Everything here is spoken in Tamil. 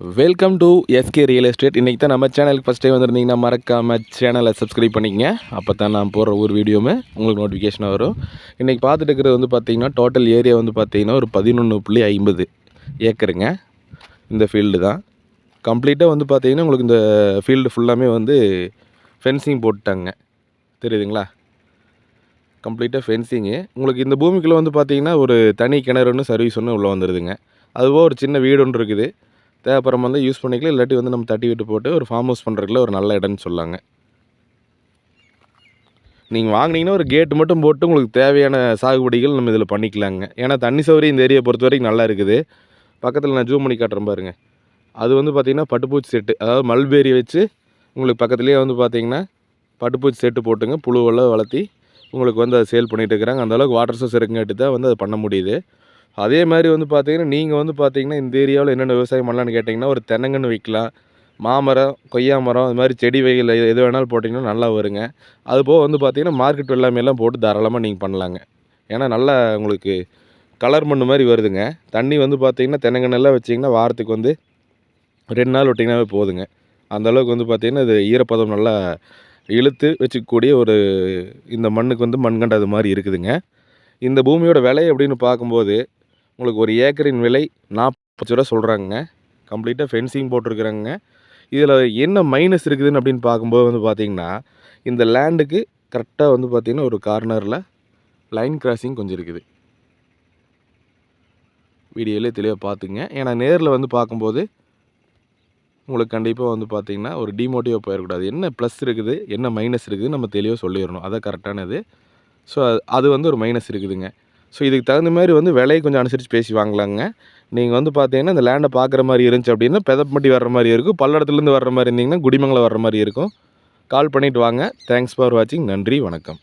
Welcome to SK real estate இன்றைக்கி தான் நம்ம சேனலுக்கு ஃபஸ்ட் டைம் வந்திருந்தீங்கன்னா மறக்காமல் சேனலை சப்ஸ்கிரைப் பண்ணிக்கங்க. அப்போ தான் நான் போடுற ஒரு வீடியோவுமே உங்களுக்கு நோட்டிஃபிகேஷன் வரும். இன்றைக்கி பார்த்துட்டு இருக்கிறது வந்து பார்த்திங்கன்னா டோட்டல் ஏரியா வந்து பார்த்திங்கன்னா ஒரு பதினொன்று புள்ளி ஐம்பது ஏக்கருங்க. இந்த ஃபீல்டு தான். கம்ப்ளீட்டாக வந்து பார்த்திங்கன்னா உங்களுக்கு இந்த ஃபீல்டு ஃபுல்லாமே வந்து ஃபென்சிங் போட்டுட்டாங்க. தெரியுதுங்களா? கம்ப்ளீட்டாக ஃபென்சிங்கு உங்களுக்கு இந்த பூமிக்குள்ளே வந்து பார்த்திங்கன்னா ஒரு தனி கிணறு ஒன்று சர்வீஸ் ஒன்று உள்ளே வந்துடுதுங்க அதுபோக ஒரு சின்ன வீடு ஒன்று இருக்குது. தேவைப்படுற வந்து யூஸ் பண்ணிக்கலாம். இல்லாட்டி வந்து நம்ம தட்டி விட்டு போட்டு ஒரு ஃபார்ம் ஹவுஸ் பண்ணுறதுல ஒரு நல்ல இடம்னு சொல்லாங்க. நீங்கள் வாங்கினீங்கன்னா ஒரு கேட்டு மட்டும் போட்டு உங்களுக்கு தேவையான சாகுபடிகள் நம்ம இதில் பண்ணிக்கலாங்க. ஏன்னா தண்ணி சௌகரியம் இந்த ஏரியா பொறுத்த வரைக்கும் நல்லா இருக்குது. பக்கத்தில் நான் ஜூம் பண்ணி காட்டுறேன் பாருங்க. அது வந்து பார்த்திங்கன்னா பட்டுப்பூச்சி செட்டு. அதாவது மல்பேரி வச்சு உங்களுக்கு பக்கத்துலேயே வந்து பார்த்திங்கன்னா பட்டுப்பூச்சி செட்டு போட்டுங்க. புழுவெல்லாம் வளர்த்தி உங்களுக்கு வந்து அதை சேல் பண்ணிகிட்டு இருக்கிறாங்க. அந்தளவுக்கு வாட்டர் சோர்ஸ் இருக்குங்காட்டி தான் வந்து அதை பண்ண முடியுது. அதே மாதிரி வந்து பார்த்தீங்கன்னா நீங்கள் வந்து பார்த்தீங்கன்னா இந்த ஏரியாவில் என்னென்ன விவசாயம் பண்ணலான்னு கேட்டிங்கன்னா ஒரு தென்னங்கன்று வைக்கலாம். மாமரம் கொய்யா மரம் இது மாதிரி செடி வகையில் எது எது வேணாலும் போட்டிங்கன்னா நல்லா வருங்க. அது போக வந்து பார்த்திங்கன்னா மார்க்கெட் வெள்ளாமை எல்லாம் போட்டு தாராளமாக நீங்கள் பண்ணலாங்க. ஏன்னா நல்லா உங்களுக்கு கலர் மண் மாதிரி வருதுங்க. தண்ணி வந்து பார்த்திங்கன்னா தென்னங்கன்னெல்லாம் வச்சிங்கன்னா வாரத்துக்கு வந்து ரெண்டு நாள் விட்டிங்கனாவே போதுங்க. அந்த அளவுக்கு வந்து பார்த்திங்கன்னா இது ஈரப்பதம் நல்லா இழுத்து வச்சுக்கக்கூடிய ஒரு இந்த மண்ணுக்கு வந்து மண்கண்டது மாதிரி இருக்குதுங்க. இந்த பூமியோட விலை அப்படின்னு பார்க்கும்போது உங்களுக்கு ஒரு ஏக்கரின் விலை நாற்பது ரூபா சொல்கிறாங்க கம்ப்ளீட்டாக ஃபென்சிங் போட்டிருக்குறாங்க இதில் என்ன மைனஸ் இருக்குதுன்னு அப்படின்னு பார்க்கும்போது வந்து பார்த்திங்கன்னா இந்த லேண்டுக்கு கரெக்டாக வந்து பார்த்திங்கன்னா ஒரு கார்னரில் லைன் கிராசிங் கொஞ்சம் இருக்குது. வீடியோவிலே தெளிவாக பார்த்துங்க. ஏன்னா நேரில் வந்து பார்க்கும்போது உங்களுக்கு கண்டிப்பாக வந்து பார்த்திங்கன்னா ஒரு டிமோட்டிவாக போயிடக்கூடாது. என்ன ப்ளஸ் இருக்குது என்ன மைனஸ் இருக்குது நம்ம தெளிவாக சொல்லிடணும். அதான் கரெக்டானது ஸோ அது வந்து ஒரு மைனஸ் இருக்குதுங்க. ஸோ இதுக்கு தகுந்த மாதிரி வந்து விலையை கொஞ்சம் அனுசரித்து பேசி வாங்கலாங்க. நீங்கள் வந்து பார்த்தீங்கன்னா இந்த லேண்டை பார்க்குற மாதிரி இருந்துச்சு அப்படின்னா பெதப்பட்டி வர்ற மாதிரி இருக்கும். பல்லடத்துலேருந்து வர்ற மாதிரி இருந்தீங்கன்னா குடிமங்கலம் வர்ற மாதிரி இருக்கும். கால் பண்ணிவிட்டு வாங்க. தேங்க்ஸ் ஃபார் வாட்சிங் நன்றி வணக்கம்.